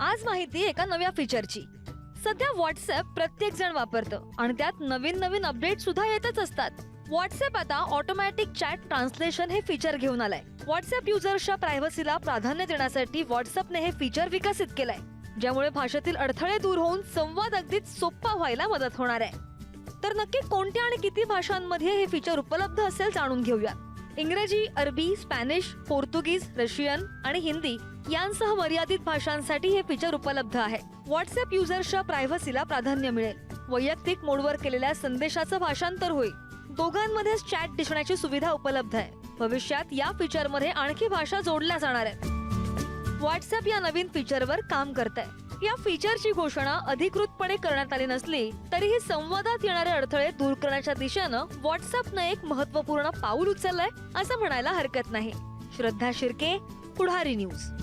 आज माहिती एका नव्या फीचरची सध्या व्हॉट्सअप प्रत्येक जण वापरतं आणि त्यात नवीन नवीन अपडेट सुद्धा येतच असतात. व्हॉट्सअप आता ऑटोमॅटिक चॅट ट्रान्सलेशन हे फीचर घेऊन आलंय. व्हॉट्सअप युजर्सच्या प्रायव्हसीला प्राधान्य देण्यासाठी व्हॉट्सअपने हे फीचर विकसित केलंय ज्यामुळे भाषेतील अडथळे दूर होऊन संवाद अगदीच सोपा व्हायला मदत होणार आहे. तर नक्की कोणत्या आणि किती भाषांमध्ये हे फीचर उपलब्ध असेल जाणून घेऊया इंग्रजी अरबी स्पॅनिश पोर्तुगीज रशियन आणि हिंदी यांसह मर्यादित भाषांसाठी हे फीचर उपलब्ध आहे. व्हॉट्सअप युजर्सच्या प्रायव्हसीला प्राधान्य मिळेल. वैयक्तिक मोडवर केलेल्या संदेशाचं भाषांतर होईल. दोघांमध्येच चॅट दिसण्याची सुविधा उपलब्ध आहे. भविष्यात या फीचरमध्ये आणखी भाषा जोडल्या जाणार आहेत. व्हॉट्सअप या नवीन फीचरवर काम करत आहे या फीचरची घोषणा अधिकृतपणे करण्यात आली नसली तरीही संवादात येणारे अडथळे दूर करण्याच्या दिशेनं व्हॉट्सअपनं एक महत्त्वपूर्ण पाऊल उचललंय असं म्हणायला हरकत नाही. श्रद्धा शिर्के पुढारी न्यूज.